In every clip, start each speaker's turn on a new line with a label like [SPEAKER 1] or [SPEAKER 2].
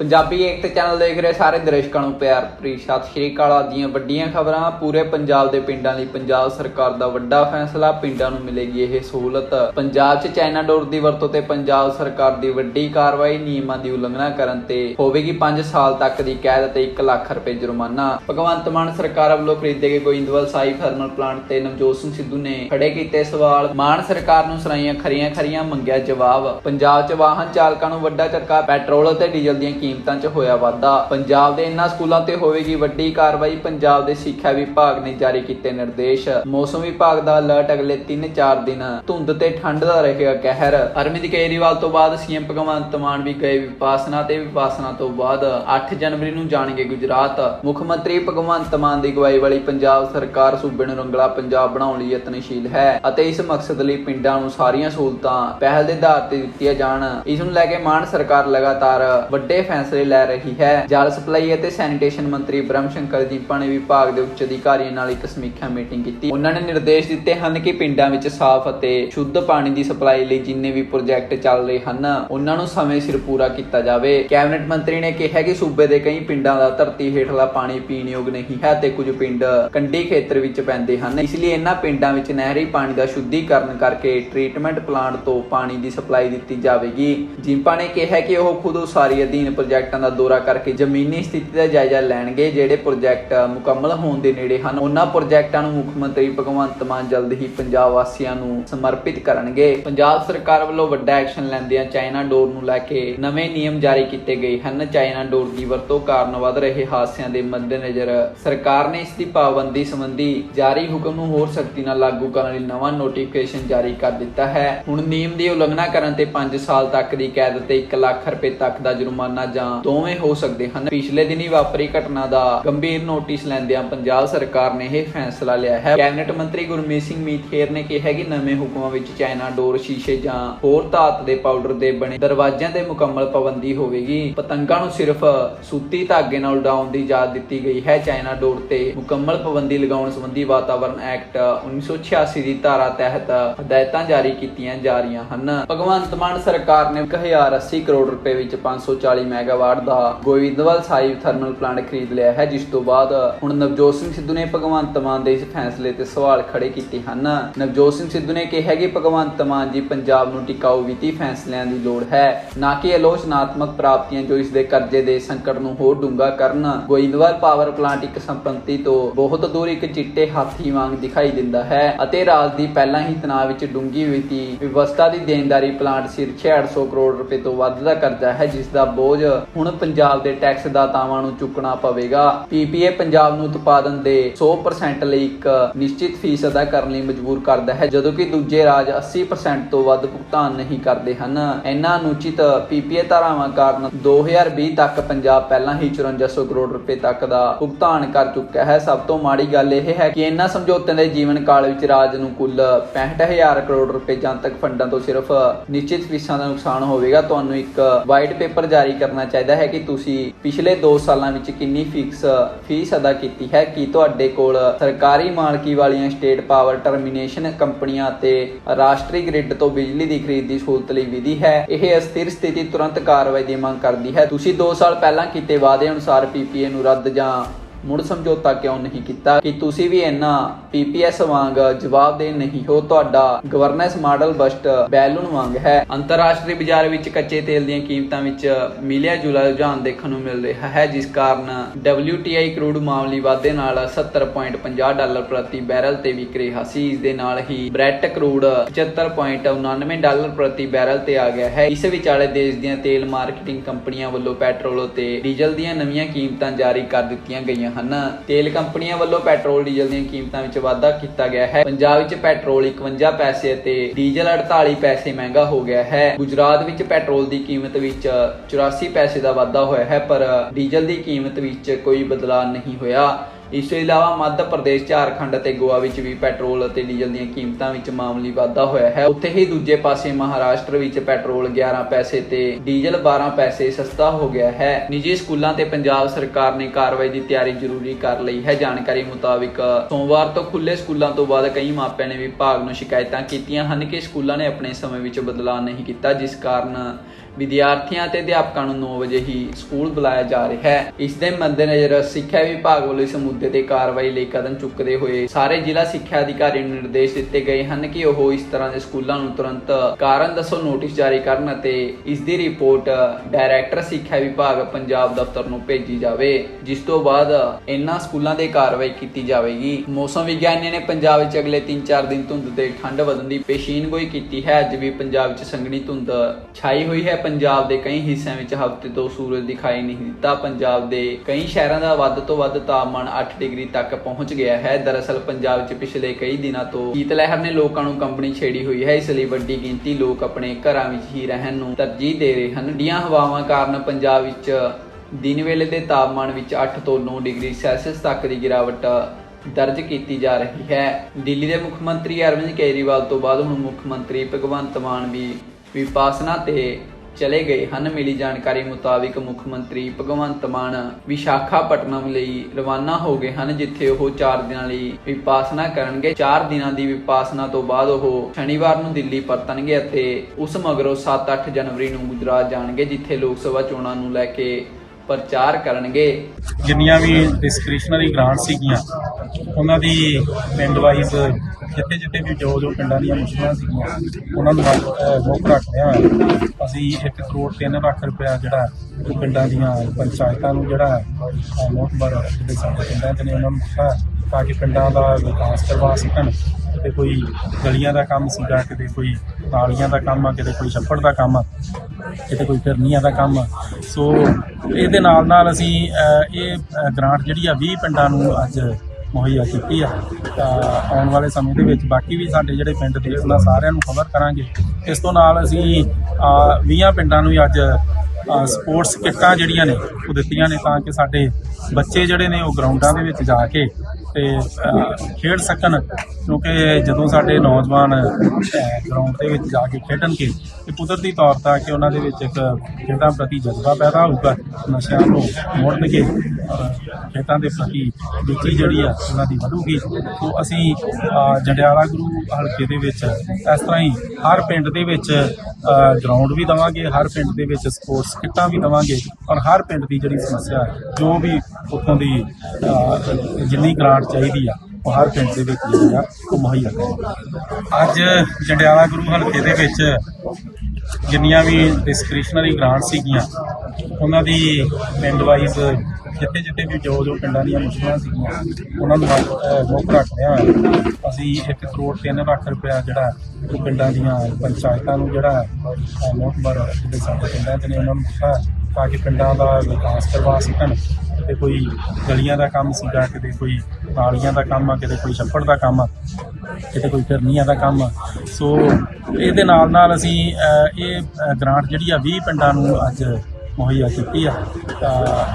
[SPEAKER 1] ਪੰਜਾਬੀ ਏਕਤਾ channel ਦੇਖ ਰਹੇ ਸਾਰੇ ਦਰਸ਼ਕਾਂ ਨੂੰ ਪਿਆਰ ਭਰੀ ਸਤਿ ਸ਼੍ਰੀ ਅਕਾਲ। ਦੀਆਂ ਵੱਡੀਆਂ ਖਬਰਾਂ, ਪੂਰੇ ਪੰਜਾਬ ਦੇ ਪਿੰਡਾਂ ਲਈ ਪੰਜਾਬ ਸਰਕਾਰ ਦਾ ਵੱਡਾ ਫੈਸਲਾ, ਪਿੰਡਾਂ ਨੂੰ ਮਿਲੇਗੀ ਇਹ ਸਹੂਲਤ। ਪੰਜਾਬ 'ਚ ਚਾਈਨਾ ਡੋਰ ਦੀ ਵਰਤੋਂ ਤੇ ਪੰਜਾਬ ਸਰਕਾਰ ਦੀ ਵੱਡੀ ਕਾਰਵਾਈ, ਨਿਯਮਾਂ ਦੀ ਉਲੰਘਣਾ ਕਰਨ ਤੇ ਹੋਵੇਗੀ 5 ਸਾਲ ਤੱਕ ਦੀ ਕੈਦ ਤੇ 1 ਲੱਖ ਰੁਪਏ ਜੁਰਮਾਨਾ। ਭਗਵੰਤ ਮਾਨ ਸਰਕਾਰ ਵੱਲੋਂ ਖਰੀਦੇ ਗਏ ਗੋਇੰਦਵਾਲ ਸਾਈ ਥਰਮਲ ਪਲਾਂਟ ਤੇ ਨਵਜੋਤ ਸਿੰਘ ਸਿੱਧੂ ਨੇ ਖੜੇ ਕੀਤੇ ਸਵਾਲ। ਮਾਨ ਸਰਕਾਰ ਨੂੰ ਸੁਣਾਈਆਂ ਖਰੀਆਂ ਖਰੀਆਂ ਮੰਗਿਆ ਜਵਾਬ। ਪੰਜਾਬ 'ਚ ਵਾਹਨ ਚਾਲਕਾਂ ਨੂੰ ਵੱਡਾ ਝਟਕਾ, ਪੈਟਰੋਲ ਅਤੇ ਡੀਜ਼ਲ ਦੀਆਂ ਕੀਮਤਾਂ 'ਚ ਹੋਇਆ ਵਾਧਾ। ਪੰਜਾਬ ਦੇ ਇਨ੍ਹਾਂ ਸਕੂਲਾਂ ਤੇ ਹੋਵੇਗੀ ਵੱਡੀ ਕਾਰਵਾਈ। ਪੰਜਾਬ ਦੇ ਸਿੱਖਿਆ ਵਿਭਾਗ ਨੇ ਜਾਰੀ ਕੀਤੇ ਨਿਰਦੇਸ਼। ਮੌਸਮ ਵਿਭਾਗ ਦਾ ਅਲਰਟ ਅਗਲੇ 3-4 ਦਿਨ। ਧੁੰਦ ਤੇ ਠੰਡ ਦਾ ਰਹੇਗਾ ਕਹਿਰ। ਅਰਵਿੰਦ ਕੇਜਰੀਵਾਲ ਤੋਂ ਬਾਅਦ ਸੀਐਮ ਭਗਵੰਤ ਮਾਨ ਵੀ ਗਏ ਵਿਪਾਸਨਾ ਤੇ ਵਿਪਾਸਨਾ ਤੋਂ ਬਾਅਦ। 8 ਜਨਵਰੀ ਨੂੰ ਜਾਣਗੇ ਗੁਜਰਾਤ। ਮੁੱਖ ਮੰਤਰੀ ਭਗਵੰਤ ਮਾਨ ਦੀ ਅਗਵਾਈ ਵਾਲੀ ਪੰਜਾਬ ਸਰਕਾਰ ਸੂਬੇ ਨੂੰ ਰੰਗਲਾ ਪੰਜਾਬ ਬਣਾਉਣ ਲਈ ਯਤਨਸ਼ੀਲ ਹੈ ਅਤੇ ਇਸ ਮਕਸਦ ਲਈ ਪਿੰਡਾਂ ਨੂੰ ਸਾਰੀਆਂ ਸਹੂਲਤਾਂ ਪਹਿਲ ਦੇ ਆਧਾਰ ਤੇ ਦਿੱਤੀਆਂ ਜਾਣ। ਇਸ ਨੂੰ ਲੈ ਕੇ ਮਾਨ ਸਰਕਾਰ ਲਗਾਤਾਰ ਵੱਡੇ ਫੈਸਲੇ ਲੈ ਰਹੀ ਹੈ। ਜਲ ਸਪਲਾਈ ਅਤੇ ਸੈਨੀਟੇਸ਼ਨ ਮੰਤਰੀ ਬ੍ਰਹਮ ਸ਼ੰਕਰ ਦੀਪਾ ਨੇ ਵਿਭਾਗ ਦੇ ਉੱਚ ਅਧਿਕਾਰੀਆਂ ਨਾਲ ਇੱਕ ਸਮੀਖਿਆ ਮੀਟਿੰਗ ਕੀਤੀ। ਉਹਨਾਂ ਨੇ ਨਿਰਦੇਸ਼ ਦਿੱਤੇ ਹਨ ਕਿ ਪਿੰਡਾਂ ਵਿੱਚ ਸਾਫ਼ ਅਤੇ ਸ਼ੁੱਧ ਪਾਣੀ ਦੀ ਸਪਲਾਈ ਲਈ ਜਿੰਨੇ ਵੀ ਪ੍ਰੋਜੈਕਟ ਚੱਲ ਰਹੇ ਹਨ, ਉਹਨਾਂ ਨੂੰ ਸਮੇਂ ਸਿਰ ਪੂਰਾ ਕੀਤਾ ਜਾਵੇ। ਕੈਬਨਿਟ ਮੰਤਰੀ ਨੇ ਕਿਹਾ ਕਿ ਸੂਬੇ ਦੇ ਕਈ ਪਿੰਡਾਂ ਦਾ ਧਰਤੀ ਹੇਠਲਾ ਪਾਣੀ ਪੀਣ ਯੋਗ ਨਹੀਂ ਹੈ ਤੇ ਕੁਝ ਪਿੰਡ ਕੰਢੀ ਖੇਤਰ ਵਿੱਚ ਪੈਂਦੇ ਹਨ। ਇਸ ਲਈ ਇਹਨਾਂ ਪਿੰਡਾਂ ਵਿੱਚ ਨਹਿਰੀ ਪਾਣੀ ਦਾ ਸ਼ੁੱਧੀਕਰਨ ਕਰਕੇ ਟ੍ਰੀਟਮੈਂਟ ਪਲਾਂਟ ਤੋਂ ਪਾਣੀ ਦੀ ਸਪਲਾਈ ਦਿੱਤੀ ਜਾਵੇਗੀ। ਜਿੰਪਾ ਨੇ ਕਿਹਾ ਕਿ ਉਹ ਖੁਦ ਉਸਾਰੀ ਅਧੀਨ ਪ੍ਰੋਜੈਕਟਾਂ ਦਾ ਦੌਰਾ ਕਰਕੇ ਜ਼ਮੀਨੀ ਸਥਿਤੀ ਦਾ ਜਾਇਜ਼ਾ ਲੈਣਗੇ, ਜਿਹੜੇ ਪ੍ਰੋਜੈਕਟ ਮੁਕੰਮਲ ਹੋਣ ਦੇ ਨੇੜੇ ਹਨ, ਉਹਨਾਂ ਪ੍ਰੋਜੈਕਟਾਂ ਨੂੰ ਮੁੱਖ ਮੰਤਰੀ ਭਗਵੰਤ ਮਾਨ ਜਲਦ ਹੀ ਪੰਜਾਬ ਵਾਸੀਆਂ ਨੂੰ ਸਮਰਪਿਤ ਕਰਨਗੇ। ਪੰਜਾਬ ਸਰਕਾਰ ਵੱਲੋਂ ਵੱਡਾ ਐਕਸ਼ਨ ਲੈਂਦਿਆਂ ਚਾਈਨਾ ਡੋਰ ਨੂੰ ਲੈ ਕੇ ਨਵੇਂ ਨਿਯਮ ਜਾਰੀ ਕੀਤੇ ਗਏ ਹਨ। ਚਾਈਨਾ ਡੋਰ ਦੀ ਵਰਤੋਂ ਕਾਰਨ ਵੱਧ ਰਹੇ ਹਾਦਸਿਆਂ ਦੇ ਮੱਦੇਨਜ਼ਰ ਸਰਕਾਰ ਨੇ ਇਸ ਦੀ ਪਾਬੰਦੀ ਸੰਬੰਧੀ ਜਾਰੀ ਹੁਕਮ ਨੂੰ ਹੋਰ ਸਖਤੀ ਨਾਲ ਲਾਗੂ ਕਰਨ ਲਈ ਨਵਾਂ ਨੋਟੀਫਿਕੇਸ਼ਨ ਜਾਰੀ ਕਰ ਦਿੱਤਾ ਹੈ। ਹੁਣ ਨਿਯਮ ਦੀ ਉਲੰਘਣਾ ਕਰਨ ਤੇ 5 ਸਾਲ ਤੱਕ ਦੀ ਕੈਦ ਤੇ 1 ਲੱਖ ਰੁਪਏ ਤੱਕ ਦਾ ਜੁਰਮਾਨਾ ਜਾਂ ਦੋਵੇਂ ਹੋ ਸਕਦੇ ਹਨ। ਪਿਛਲੇ ਦਿਨੀ ਵਾਪਰੀ ਘਟਨਾ ਦਾ ਗੰਭੀਰ ਨੋਟਿਸ ਲੈਂਦਿਆਂ ਪੰਜਾਬ ਸਰਕਾਰ ਨੇ ਇਹ ਫੈਸਲਾ ਲਿਆ ਹੈ। ਕੈਬਨਿਟ ਮੰਤਰੀ ਗੁਰਮੀਤ ਸਿੰਘ ਮੀਥੇਰ ਨੇ ਕਿਹਾ ਕਿ ਨਵੇਂ ਹੁਕਮਾਂ ਵਿੱਚ ਚਾਈਨਾ ਡੋਰ ਸ਼ੀਸ਼ੇ ਜਾਂ ਹੋਰ ਧਾਤ ਦੇ ਪਾਊਡਰ ਦੇ ਬਣੇ ਦਰਵਾਜ਼ਿਆਂ ਤੇ ਮੁਕੰਮਲ ਪਾਬੰਦੀ ਹੋਵੇਗੀ। ਪਤੰਗਾਂ ਨੂੰ ਸਿਰਫ ਸੂਤੀ ਧਾਗੇ ਨਾਲ ਉਡਾਉਣ ਦੀ ਇਜਾਜ਼ਤ ਦਿੱਤੀ ਗਈ ਹੈ। ਚਾਈਨਾ ਡੋਰ ਤੇ ਮੁਕੰਮਲ ਪਾਬੰਦੀ ਲਗਾਉਣ ਸੰਬੰਧੀ ਵਾਤਾਵਰਣ ਐਕਟ 1986 ਦੀ ਧਾਰਾ ਤਹਿਤ ਹਦਾਇਤਾਂ ਜਾਰੀ ਕੀਤੀਆਂ ਜਾ ਰਹੀਆਂ ਹਨ। ਭਗਵੰਤ ਮਾਨ ਸਰਕਾਰ ਨੇ 1080 ਕਰੋੜ ਰੁਪਏ ਵਿੱਚ 540 ਮੈਗਾਵਾਟ ਦਾ ਗੋਇੰਦਵਾਲ ਸਾਹਿਬ ਥਰਮਲ ਪਲਾਂਟ ਖਰੀਦ ਲਿਆ ਹੈ, ਜਿਸ ਤੋਂ ਬਾਅਦ ਹੁਣ ਨਵਜੋਤ ਸਿੰਘ ਸਿੱਧੂ ਨੇ ਭਗਵੰਤ ਮਾਨ ਦੇ ਇਸ ਫੈਸਲੇ ਤੇ ਸਵਾਲ ਖੜੇ ਕੀਤੇ ਹਨ। ਨਵਜੋਤ ਸਿੰਘ ਸਿੱਧੂ ਨੇ ਕਿਹਾ ਕਿ ਭਗਵੰਤ ਮਾਨ ਜੀ ਪੰਜਾਬ ਨੂੰ ਟਿਕਾਊ ਵਿੱਤੀ ਫੈਸਲਿਆਂ ਦੀ ਲੋੜ ਹੈ, ਨਾ ਕਿ ਆਲੋਚਨਾਤਮਕ ਪ੍ਰਾਪਤੀਆਂ ਜੋ ਇਸ ਦੇ ਕਰਜ਼ੇ ਦੇ ਸੰਕਟ ਨੂੰ ਹੋਰ ਡੂੰਘਾ ਕਰਨ। ਗੋਇੰਦਵਾਲ ਪਾਵਰ ਪਲਾਂਟ ਇੱਕ ਸੰਪਤੀ ਤੋਂ ਬਹੁਤ ਦੂਰ ਇੱਕ ਚਿੱਟੇ ਹਾਥੀ ਵਾਂਗ ਦਿਖਾਈ ਦਿੰਦਾ ਹੈ ਅਤੇ ਰਾਜ ਦੀ ਪਹਿਲਾਂ ਹੀ ਤਣਾਅ ਵਿੱਚ ਡੂੰਗੀ ਵਿੱਤੀ ਵਿਵਸਥਾ ਦੀ ਦੇਣਦਾਰੀ ਪਲਾਂਟ ਸਿਰ 600 ਕਰੋੜ ਰੁਪਏ ਤੋਂ ਵੱਧ ਦਾ ਕਰਜ਼ਾ ਹੈ, ਜਿਸ ਦਾ ਬੋਝ ਹੁਣ ਪੰਜਾਬ ਦੇ ਟੈਕਸ ਦਾਤਾਵਾਂ ਨੂੰ ਚੁੱਕਣਾ ਪਵੇਗਾ। ਪੀਪੀਏ ਪੰਜਾਬ ਨੂੰ ਉਤਪਾਦਨ ਦੇ 100% ਲਈ ਇੱਕ ਨਿਸ਼ਚਿਤ ਫੀਸ ਅਦਾ ਕਰਨ ਲਈ ਮਜਬੂਰ ਕਰਦਾ ਹੈ, ਜਦੋਂ ਕਿ ਦੂਜੇ ਰਾਜ 80% ਤੋਂ ਵੱਧ ਭੁਗਤਾਨ ਨਹੀਂ ਕਰਦੇ ਹਨ। ਇਹਨਾਂ ਅਨੁਚਿਤ ਪੀਪੀਏ ਧਾਰਾਵਾਂ ਕਾਰਨ 2020 ਤੱਕ ਪੰਜਾਬ ਪਹਿਲਾਂ ਹੀ 5400 ਕਰੋੜ ਰੁਪਏ ਤੱਕ ਦਾ ਭੁਗਤਾਨ ਕਰ ਚੁੱਕਾ ਹੈ। ਸਭ ਤੋਂ ਮਾੜੀ ਗੱਲ ਇਹ ਹੈ ਕਿ ਇਹਨਾਂ ਸਮਝੌਤਿਆਂ ਦੇ ਜੀਵਨ ਕਾਲ ਵਿੱਚ ਰਾਜ ਨੂੰ ਕੁੱਲ 65000 ਕਰੋੜ ਰੁਪਏ ਜਨਤਕ ਫੰਡਾਂ ਤੋਂ ਸਿਰਫ ਨਿਸ਼ਚਿਤ ਫੀਸਾਂ ਦਾ ਨੁਕਸਾਨ ਹੋਵੇਗਾ। ਤੁਹਾਨੂੰ ਇੱਕ ਵਾਈਟ ਪੇਪਰ ਜਾਰੀ ਕਰਨਾ ਚਾਹੀਦਾ ਹੈ ਕਿ ਤੁਸੀਂ ਪਿਛਲੇ 2 ਸਾਲਾਂ ਵਿੱਚ ਕਿੰਨੀ ਫਿਕਸ ਫੀਸ ਅਦਾ ਕੀਤੀ ਹੈ? ਕੀ ਤੁਹਾਡੇ ਕੋਲ ਸਰਕਾਰੀ ਮਾਲਕੀ ਵਾਲੀਆਂ ਸਟੇਟ ਪਾਵਰ ਟਰਮੀਨੇਸ਼ਨ ਕੰਪਨੀਆਂ ਅਤੇ ਰਾਸ਼ਟਰੀ ਗ੍ਰਿਡ ਤੋਂ ਬਿਜਲੀ ਦੀ ਖਰੀਦ ਦੀ ਸਹੂਲਤ ਲਈ ਵਿਧੀ ਹੈ? ਇਹ ਅਸਥਿਰ ਸਥਿਤੀ ਤੁਰੰਤ ਕਾਰਵਾਈ ਦੀ ਮੰਗ ਕਰਦੀ ਹੈ। ਤੁਸੀਂ 2 ਸਾਲ ਪਹਿਲਾਂ ਕੀਤੇ ਵਾਅਦੇ ਅਨੁਸਾਰ ਪੀਪੀਏ ਨੂੰ ਰੱਦ ਜਾਂ ਮੁੜ ਸਮਝੌਤਾ ਕਿਉਂ ਨਹੀਂ ਕੀਤਾ? ਕਿ ਤੁਸੀਂ ਵੀ ਇਹਨਾਂ ਪੀਪੀਐਸ ਵਾਂਗ ਜਵਾਬਦੇਹ ਨਹੀਂ ਹੋ? ਤੁਹਾਡਾ ਗਵਰਨੈਂਸ ਮਾਡਲ ਬਸਟ ਬੈਲੂਨ ਵਾਂਗ ਹੈ। ਅੰਤਰਰਾਸ਼ਟਰੀ ਬਾਜ਼ਾਰ ਵਿੱਚ ਕੱਚੇ ਤੇਲ ਦੀਆਂ ਕੀਮਤਾਂ ਵਿੱਚ ਮਿਲਿਆ ਜੁਲਾ ਰੁਝਾਨ ਦੇਖਣ ਨੂੰ ਮਿਲ ਰਿਹਾ ਹੈ, ਜਿਸ ਕਾਰਨ WTI ਕਰੂਡ ਮਾਮਲੀ ਵਾਧੇ ਨਾਲ 70.50 ਡਾਲਰ ਪ੍ਰਤੀ ਬੈਰਲ ਤੇ ਵਿਕ ਰਿਹਾ ਸੀ। ਇਸ ਦੇ ਨਾਲ ਹੀ ਬ੍ਰੈਟ ਕਰੂਡ 75.99 ਡਾਲਰ ਪ੍ਰਤੀ ਬੈਰਲ ਤੇ ਆ ਗਿਆ ਹੈ। ਇਸ ਵਿਚਾਲੇ ਦੇਸ਼ ਦੀਆਂ ਤੇਲ ਮਾਰਕੀਟਿੰਗ ਕੰਪਨੀਆਂ ਵੱਲੋਂ ਪੈਟਰੋਲ ਅਤੇ ਡੀਜ਼ਲ ਦੀਆਂ ਨਵੀਆਂ ਕੀਮਤਾਂ ਜਾਰੀ ਕਰ ਦਿੱਤੀਆਂ ਗਈਆਂ ਹਨ। ਤੇਲ ਕੰਪਨੀਆਂ ਵੱਲੋਂ ਪੈਟਰੋਲ, ਡੀਜ਼ਲ ਦੀਆਂ ਕੀਮਤਾਂ ਵਿੱਚ ਵਾਧਾ ਕੀਤਾ ਗਿਆ ਹੈ। ਪੰਜਾਬ ਵਿੱਚ ਪੈਟਰੋਲ 51 ਪੈਸੇ ਅਤੇ ਡੀਜ਼ਲ 48 ਪੈਸੇ ਮਹਿੰਗਾ ਹੋ ਗਿਆ ਹੈ। ਗੁਜਰਾਤ ਵਿੱਚ ਪੈਟਰੋਲ ਦੀ ਕੀਮਤ ਵਿੱਚ 84 ਪੈਸੇ ਦਾ ਵਾਧਾ ਹੋਇਆ ਹੈ, ਪਰ ਡੀਜ਼ਲ ਦੀ ਕੀਮਤ ਵਿੱਚ ਕੋਈ ਬਦਲਾਅ ਨਹੀਂ ਹੋਇਆ। ਇਸ ਤੋਂ ਇਲਾਵਾ ਮੱਧ ਪ੍ਰਦੇਸ਼, ਝਾਰਖੰਡ ਅਤੇ ਗੋਆ ਵਿੱਚ ਵੀ ਪੈਟਰੋਲ ਅਤੇ ਡੀਜ਼ਲ ਦੀਆਂ ਕੀਮਤਾਂ ਵਿੱਚ ਮਾਮੂਲੀ ਵਾਧਾ ਹੋਇਆ ਹੈ। ਉੱਥੇ ਹੀ ਦੂਜੇ ਪਾਸੇ ਮਹਾਰਾਸ਼ਟਰ ਵਿੱਚ ਪੈਟਰੋਲ 11 ਪੈਸੇ ਤੇ ਡੀਜ਼ਲ 12 ਪੈਸੇ ਸਸਤਾ ਹੋ ਗਿਆ ਹੈ। ਨਿੱਜੀ ਸਕੂਲਾਂ ਤੇ ਪੰਜਾਬ ਸਰਕਾਰ ਨੇ ਕਾਰਵਾਈ ਦੀ ਤਿਆਰੀ ਜ਼ਰੂਰੀ ਕਰ ਲਈ ਹੈ। ਜਾਣਕਾਰੀ ਮੁਤਾਬਿਕ ਸੋਮਵਾਰ ਤੋਂ ਖੁੱਲੇ ਸਕੂਲਾਂ ਤੋਂ ਬਾਅਦ ਕਈ ਮਾਪਿਆਂ ਨੇ ਵਿਭਾਗ ਨੂੰ ਸ਼ਿਕਾਇਤਾਂ ਕੀਤੀਆਂ ਹਨ ਕਿ ਸਕੂਲਾਂ ਨੇ ਆਪਣੇ ਸਮੇਂ ਵਿੱਚ ਬਦਲਾਅ ਨਹੀਂ ਕੀਤਾ, ਜਿਸ ਕਾਰਨ ਵਿਦਿਆਰਥੀਆਂ ਤੇ ਅਧਿਆਪਕਾਂ ਨੂੰ 9 ਵਜੇ ਹੀ ਸਕੂਲ ਬੁਲਾਇਆ ਜਾ ਰਿਹਾ ਹੈ। ਇਸ ਦੇ ਮੱਦੇਨਜ਼ਰ ਸਿੱਖਿਆ ਵਿਭਾਗ ਵੱਲੋਂ ਇਸ ਮੁੱਦੇ ਤੇ ਕਾਰਵਾਈ ਲਈ ਕਦਮ ਚੁੱਕਦੇ ਹੋਏ ਸਾਰੇ ਜ਼ਿਲ੍ਹਾ ਸਿੱਖਿਆ ਅਧਿਕਾਰੀਆਂ ਨੂੰ ਨਿਰਦੇਸ਼ ਦਿੱਤੇ ਗਏ ਹਨ ਕਿ ਉਹ ਇਸ ਤਰ੍ਹਾਂ ਦੇ ਸਕੂਲਾਂ ਨੂੰ ਤੁਰੰਤ ਕਾਰਨ ਦੱਸੋ ਨੋਟਿਸ ਜਾਰੀ ਕਰਨ ਅਤੇ ਇਸ ਦੀ ਰਿਪੋਰਟ ਡਾਇਰੈਕਟਰ ਸਿੱਖਿਆ ਵਿਭਾਗ ਪੰਜਾਬ ਦਫ਼ਤਰ ਨੂੰ ਭੇਜੀ ਜਾਵੇ, ਜਿਸ ਤੋਂ ਬਾਅਦ ਇਹਨਾਂ ਸਕੂਲਾਂ ਤੇ ਕਾਰਵਾਈ ਕੀਤੀ ਜਾਵੇਗੀ। ਮੌਸਮ ਵਿਗਿਆਨੀਆਂ ਨੇ ਪੰਜਾਬ ਵਿੱਚ ਅਗਲੇ 3-4 ਦਿਨ ਧੁੰਦ ਤੇ ਠੰਡ ਵਧਣ ਦੀ ਪੇਸ਼ੀਨਗੋਈ ਕੀਤੀ ਹੈ। ਅੱਜ ਵੀ ਪੰਜਾਬ ਵਿੱਚ ਸੰਘਣੀ ਧੁੰਦ ਛਾਈ ਹੋਈ ਹੈ ਪੰਜਾਬ ਦੇ ਕਈ ਹਿੱਸਿਆਂ ਵਿੱਚ ਹਫ਼ਤੇ ਤੋਂ ਸੂਰਜ ਦਿਖਾਈ ਨਹੀਂ ਦਿੱਤਾ। ਪੰਜਾਬ ਦੇ ਕਈ ਸ਼ਹਿਰਾਂ ਦਾ ਵੱਧ ਤੋਂ ਵੱਧ ਤਾਪਮਾਨ 8 ਡਿਗਰੀ ਤੱਕ ਪਹੁੰਚ ਗਿਆ ਹੈ। ਦਰਅਸਲ ਪੰਜਾਬ ਵਿੱਚ ਪਿਛਲੇ ਕਈ ਦਿਨਾਂ ਤੋਂ ਸ਼ੀਤ ਲਹਿਰ ਨੇ ਲੋਕਾਂ ਨੂੰ ਕੰਪਨੀ ਛੇੜੀ ਹੋਈ ਹੈ। ਇਸ ਲਈ ਵੱਡੀ ਗਿਣਤੀ ਲੋਕ ਆਪਣੇ ਘਰਾਂ ਵਿੱਚ ਹੀ ਰਹਿਣ ਨੂੰ ਤਰਜੀਹ ਦੇ ਰਹੇ ਹਨ। ਡੀਆਂ ਹਵਾਵਾਂ ਕਾਰਨ ਪੰਜਾਬ ਵਿੱਚ ਦਿਨ ਵੇਲੇ ਦੇ ਤਾਪਮਾਨ ਵਿੱਚ 8 ਤੋਂ 9 ਡਿਗਰੀ ਸੈਲਸੀਅਸ ਤੱਕ ਦੀ ਗਿਰਾਵਟ ਦਰਜ ਕੀਤੀ ਜਾ ਰਹੀ ਹੈ। ਦਿੱਲੀ ਦੇ ਮੁੱਖ ਮੰਤਰੀ ਅਰਵਿੰਦ ਕੇਜਰੀਵਾਲ ਤੋਂ ਬਾਅਦ ਹੁਣ ਮੁੱਖ ਮੰਤਰੀ ਭਗਵੰਤ ਮਾਨ ਵੀ ਵਿਪਾਸਨਾ ਤੇ ਚਲੇ ਗਏ ਹਨ। ਮਿਲੀ ਜਾਣਕਾਰੀ ਮੁਤਾਬਿਕ ਮੁੱਖ ਮੰਤਰੀ ਭਗਵੰਤ ਮਾਨ ਵਿਸ਼ਾਖਾਪਟਨਮ ਲਈ ਰਵਾਨਾ ਹੋ ਗਏ ਹਨ, ਜਿੱਥੇ ਉਹ 4 ਦਿਨਾਂ ਲਈ ਵਿਪਾਸਨਾ ਕਰਨਗੇ। 4 ਦਿਨਾਂ ਦੀ ਵਿਪਾਸਨਾ ਤੋਂ ਬਾਅਦ ਉਹ ਸ਼ਨੀਵਾਰ ਨੂੰ ਦਿੱਲੀ ਪਰਤਣਗੇ ਅਤੇ ਉਸ ਮਗਰੋਂ 7-8 ਜਨਵਰੀ ਨੂੰ ਗੁਜਰਾਤ ਜਾਣਗੇ, ਜਿੱਥੇ ਲੋਕ ਸਭਾ ਚੋਣਾਂ ਨੂੰ ਲੈ ਕੇ ਪ੍ਰਚਾਰ ਕਰਨਗੇ।
[SPEAKER 2] ਜਿੰਨੀਆਂ ਵੀ ਡਿਸਕ੍ਰਿਸ਼ਨਰੀ ਗ੍ਰਾਂਟ ਸੀਗੀਆਂ, ਉਹਨਾਂ ਦੀ ਪਿੰਡ ਵਾਈਜ਼ ਜਿੱਥੇ ਜਿੱਥੇ ਵੀ ਜੋ ਜੋ ਪਿੰਡਾਂ ਦੀਆਂ ਮੁਸ਼ਕਲਾਂ ਸੀਗੀਆਂ, ਉਹਨਾਂ ਨੂੰ ਮੁੱਖ ਰੱਖਦੇ ਹਾਂ। ਅਸੀਂ 1 ਕਰੋੜ 3 ਲੱਖ ਰੁਪਇਆ ਜਿਹੜਾ ਪਿੰਡਾਂ ਦੀਆਂ ਪੰਚਾਇਤਾਂ ਨੂੰ ਜਿਹੜਾ ਮੁੱਖ ਮੋਟਬਰ ਜਿਹੜੇ ਸਾਡੇ ਪਿੰਡਾਂ 'ਚ ਨੇ, ਉਹਨਾਂ ਨੂੰ ਦਿੱਤਾ। ਤਾਂ ਕਿ ਪਿੰਡਾਂ ਦਾ ਵਿਕਾਸ ਕਰਵਾ ਸਕਣ ਕਿਤੇ ਕੋਈ ਗਲੀਆਂ ਦਾ ਕੰਮ ਸੀਗਾ ਕਿਤੇ ਕੋਈ ਨਾਲੀਆਂ ਦਾ ਕੰਮ ਆ ਕਿਤੇ ਕੋਈ ਛੱਪੜ ਦਾ ਕੰਮ ਆ ਕਿਤੇ ਕੋਈ ਫਿਰਨੀਆਂ ਦਾ ਕੰਮ ਆ। ਸੋ ਇਹਦੇ ਨਾਲ ਨਾਲ ਅਸੀਂ ਇਹ ਅਹ, ਗ੍ਰਾਂਟ ਜਿਹੜੀ ਆ 20 ਪਿੰਡਾਂ ਨੂੰ ਅੱਜ ਮੁਹੱਈਆ ਕੀਤੀ ਆ। ਤਾਂ ਆਉਣ ਵਾਲੇ ਸਮੇਂ ਦੇ ਵਿੱਚ ਬਾਕੀ ਵੀ ਸਾਡੇ ਜਿਹੜੇ ਪਿੰਡ ਦੇ ਉਹਨਾਂ ਸਾਰਿਆਂ ਨੂੰ ਕਵਰ ਕਰਾਂਗੇ। ਇਸ ਤੋਂ ਨਾਲ ਅਸੀਂ ਅਹ, 20 ਪਿੰਡਾਂ ਨੂੰ ਹੀ ਅੱਜ ਸਪੋਰਟਸ ਕਿੱਟਾਂ ਜਿਹੜੀਆਂ ਨੇ ਉਹ ਦਿੱਤੀਆਂ ਨੇ ਤਾਂ ਕਿ ਸਾਡੇ ਬੱਚੇ ਜਿਹੜੇ ਨੇ ਉਹ ਗਰਾਊਂਡਾਂ ਦੇ ਵਿੱਚ ਜਾ ਕੇ ਤੇ ਖੇਡ ਸਕਣ, ਕਿਉਂਕਿ ਜਦੋਂ ਸਾਡੇ ਨੌਜਵਾਨ ਗਰਾਊਂਡ ਦੇ ਵਿੱਚ ਜਾ ਕੇ ਖੇਡਣਗੇ, ਤੇ ਕੁਦਰਤੀ ਤੌਰ ਤੇ ਕਿ ਉਹਨਾਂ ਦੇ ਵਿੱਚ ਇੱਕ ਖੇਡਾਂ ਪ੍ਰਤੀ ਜਜ਼ਬਾ ਪੈਦਾ ਹੋਊਗਾ, ਨਸ਼ਿਆਂ ਤੋਂ ਮੁੜਨਗੇ, ਔਰ ਖੇਡਾਂ ਦੇ ਪ੍ਰਤੀ ਰੁਚੀ ਜਿਹੜੀ ਆ, ਉਹਨਾਂ ਦੀ ਵਧੂਗੀ। ਸੋ ਅਸੀਂ ਜੰਡਿਆਲਾ ਗੁਰੂ ਹਲਕੇ ਦੇ ਵਿੱਚ ਇਸ ਤਰ੍ਹਾਂ ਹੀ ਹਰ ਪਿੰਡ ਦੇ ਵਿੱਚ ਗਰਾਊਂਡ ਵੀ ਦਵਾਂਗੇ, ਹਰ ਪਿੰਡ ਦੇ ਵਿੱਚ ਸਪੋਰਟਸ ਕਿੱਟਾਂ ਵੀ ਦਵਾਂਗੇ ਔਰ ਹਰ ਪਿੰਡ ਦੀ ਜਿਹੜੀ ਸਮੱਸਿਆ ਜੋ ਵੀ ਉੱਥੋਂ ਦੀ ਜਿੰਨੀ ਗ੍ਰਾਂਟ ਚਾਹੀਦੀ ਆ, ਉਹ ਹਰ ਪਿੰਡ ਦੇ ਵਿੱਚ ਜਿਹੜੀ ਆ, ਉਹ ਮੁਹੱਈਆ ਕਰਾਂਗੇ। ਅੱਜ ਜੰਡਿਆਲਾ ਗੁਰੂ ਹਲਕੇ ਦੇ ਵਿੱਚ ਜਿੰਨੀਆਂ ਵੀ ਡਿਸਕ੍ਰਿਸ਼ਨਰੀ ਗ੍ਰਾਂਟ ਸੀਗੀਆਂ, ਉਹਨਾਂ ਦੀ ਪਿੰਡ ਵਾਈਜ਼ ਜਿੱਥੇ ਜਿੱਥੇ ਵੀ ਜੋ ਜੋ ਪਿੰਡਾਂ ਦੀਆਂ ਮੁਸ਼ਕਲਾਂ ਸੀਗੀਆਂ ਉਹਨਾਂ ਨੂੰ ਅੱਜ, ਮੁੱਖ ਰੱਖਦੇ ਹਾਂ ਅਸੀਂ 1 ਕਰੋੜ 3 ਲੱਖ ਰੁਪਇਆ ਜਿਹੜਾ ਉਹ ਪਿੰਡਾਂ ਦੀਆਂ ਪੰਚਾਇਤਾਂ ਨੂੰ ਜਿਹੜਾ ਮੋਟਬਰ ਜਿਹੜੇ ਸਾਡੇ ਪਿੰਡਾਂ 'ਚ ਨੇ ਉਹਨਾਂ ਨੂੰ ਦਿੱਤਾ ਤਾਂ ਕਿ ਪਿੰਡਾਂ ਦਾ ਵਿਕਾਸ ਕਰਵਾ ਸਕਣ ਕਿਤੇ ਕੋਈ ਗਲੀਆਂ ਦਾ ਕੰਮ ਸੀਗਾ ਕਿਤੇ ਕੋਈ ਨਾਲੀਆਂ ਦਾ ਕੰਮ ਆ ਕਿਤੇ ਕੋਈ ਛੱਪੜ ਦਾ ਕੰਮ ਆ ਕਿਤੇ ਕੋਈ ਫਿਰਨੀਆਂ ਦਾ ਕੰਮ ਆ। ਸੋ ਇਹਦੇ ਨਾਲ ਨਾਲ ਅਸੀਂ ਇਹ ਅਹ, ਗ੍ਰਾਂਟ ਜਿਹੜੀ ਆ 20 ਪਿੰਡਾਂ ਨੂੰ ਅੱਜ ਮੁਹੱਈਆ ਕੀਤੀ ਆ। ਤਾਂ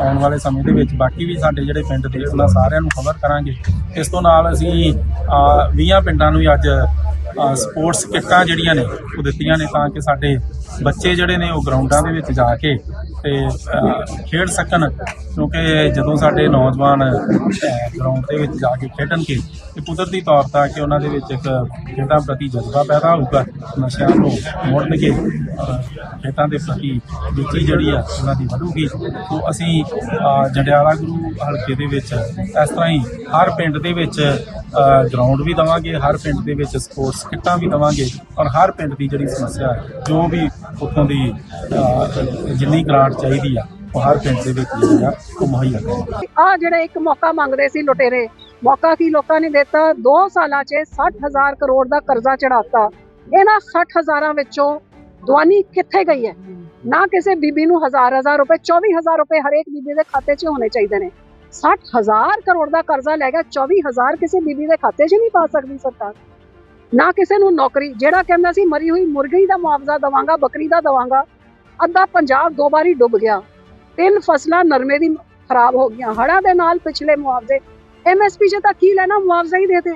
[SPEAKER 2] ਆਉਣ ਵਾਲੇ ਸਮੇਂ ਦੇ ਵਿੱਚ ਬਾਕੀ ਵੀ ਸਾਡੇ ਜਿਹੜੇ ਪਿੰਡ ਦੇ ਉਹਨਾਂ ਸਾਰਿਆਂ ਨੂੰ ਕਵਰ ਕਰਾਂਗੇ। ਇਸ ਤੋਂ ਨਾਲ ਅਸੀਂ ਅਹ, 20 ਪਿੰਡਾਂ ਨੂੰ ਹੀ ਅੱਜ ਸਪੋਰਟਸ ਕਿੱਟਾਂ ਜਿਹੜੀਆਂ ਨੇ ਉਹ ਦਿੱਤੀਆਂ ਨੇ ਤਾਂ ਕਿ ਸਾਡੇ ਬੱਚੇ ਜਿਹੜੇ ਨੇ ਉਹ ਗਰਾਊਂਡਾਂ ਦੇ ਵਿੱਚ ਜਾ ਕੇ ਤੇ ਖੇਡ ਸਕਣ। ਕਿਉਂਕਿ ਜਦੋਂ ਸਾਡੇ ਨੌਜਵਾਨ ਗਰਾਊਂਡ ਦੇ ਵਿੱਚ ਜਾ ਕੇ ਖੇਡਣਗੇ ਤੇ ਕੁਦਰਤੀ ਤੌਰ ਤੇ ਕਿ ਉਹਨਾਂ ਦੇ ਵਿੱਚ ਇੱਕ ਖੇਡਾਂ ਪ੍ਰਤੀ ਜਜ਼ਬਾ ਪੈਦਾ ਹੋਊਗਾ, ਨਸ਼ਿਆਂ ਤੋਂ ਮੁੜਨਗੇ ਔਰ ਖੇਡਾਂ ਦੇ ਪ੍ਰਤੀ ਰੁਚੀ ਜਿਹੜੀ ਆ ਉਹਨਾਂ ਦੀ ਵਧੂਗੀ। ਸੋ ਅਸੀਂ ਜੰਡਿਆਲਾ ਗੁਰੂ ਹਲਕੇ ਦੇ ਵਿੱਚ ਇਸ ਤਰ੍ਹਾਂ ਹੀ ਹਰ ਪਿੰਡ ਦੇ ਵਿੱਚ ਗਰਾਊਂਡ ਵੀ ਦਵਾਂਗੇ, ਹਰ ਪਿੰਡ ਦੇ ਵਿੱਚ ਸਪੋਰਟਸ ਕਿੱਟਾਂ ਵੀ ਦਵਾਂਗੇ ਔਰ ਹਰ ਪਿੰਡ ਦੀ ਜਿਹੜੀ ਸਮੱਸਿਆ ਜੋ ਵੀ ਉੱਥੋਂ ਦੀ ਜਿੰਨੀ ਗ੍ਰਾਂਟ ਚਾਹੀਦੀ ਆ ਹਰ ਪਿੰਡ ਦੇ ਵਿੱਚ ਜਿਹੜੀ ਉਹ ਮੁਹੱਈਆ ਕਰਾਂਗੇ
[SPEAKER 3] ਆ ਜਿਹੜੇ ਇੱਕ ਮੌਕਾ ਮੰਗਦੇ ਸੀ ਲੁਟੇਰੇ, ਮੌਕਾ ਕੀ ਲੋਕਾਂ ਨੇ ਦਿੱਤਾ? 2 ਸਾਲਾਂ 'ਚ 60000 ਕਰੋੜ ਦਾ ਕਰਜ਼ਾ ਚੜਾਤਾ ਇਹਨਾਂ 60000 ਵਿੱਚੋਂ ਦਵਾਨੀ ਕਿੱਥੇ ਗਈ ਹੈ? ਨਾ ਕਿਸੇ ਬੀਬੀ ਨੂੰ ਹਜ਼ਾਰ ਹਜ਼ਾਰ ਰੁਪਏ 24000 ਰੁਪਏ ਹਰੇਕ ਬੀਬੀ ਦੇ ਖਾਤੇ 'ਚ ਹੋਣੇ ਚਾਹੀਦੇ ਨੇ। 60000 ਕਰੋੜ ਦਾ ਕਰਜ਼ਾ ਲੈ ਗਿਆ 24000 ਕਿਸੇ ਬੀਬੀ ਦੇ ਖਾਤੇ 'ਚ ਨਹੀਂ ਪਾ ਸਕਦੀ ਸਰਕਾਰ। ਨਾ ਕਿਸੇ ਨੂੰ ਨੌਕਰੀ, ਜਿਹੜਾ ਕਹਿੰਦਾ ਸੀ, ਮਰੀ ਹੋਈ ਮੁਰਗੀ ਦਾ ਮੁਆਵਜ਼ਾ ਦਵਾਂਗਾ, ਬੱਕਰੀ ਦਾ ਦਵਾਂਗਾ, ਅੱਧਾ ਪੰਜਾਬ ਦੋ ਵਾਰੀ ਡੁੱਬ ਗਿਆ। ਤਿੰਨ ਫਸਲਾਂ ਨਰਮੇ ਦੀ ਖਰਾਬ ਹੋ ਗਈਆਂ ਹੜ੍ਹਾਂ ਦੇ ਨਾਲ ਪਿਛਲੇ ਮੁਆਵਜ਼ੇ ਐਮਐਸਪੀ 'ਚ ਤਾਂ ਕੀ ਲੈਣਾ ਮੁਆਵਜ਼ਾ ਹੀ ਦੇ ਦੇ।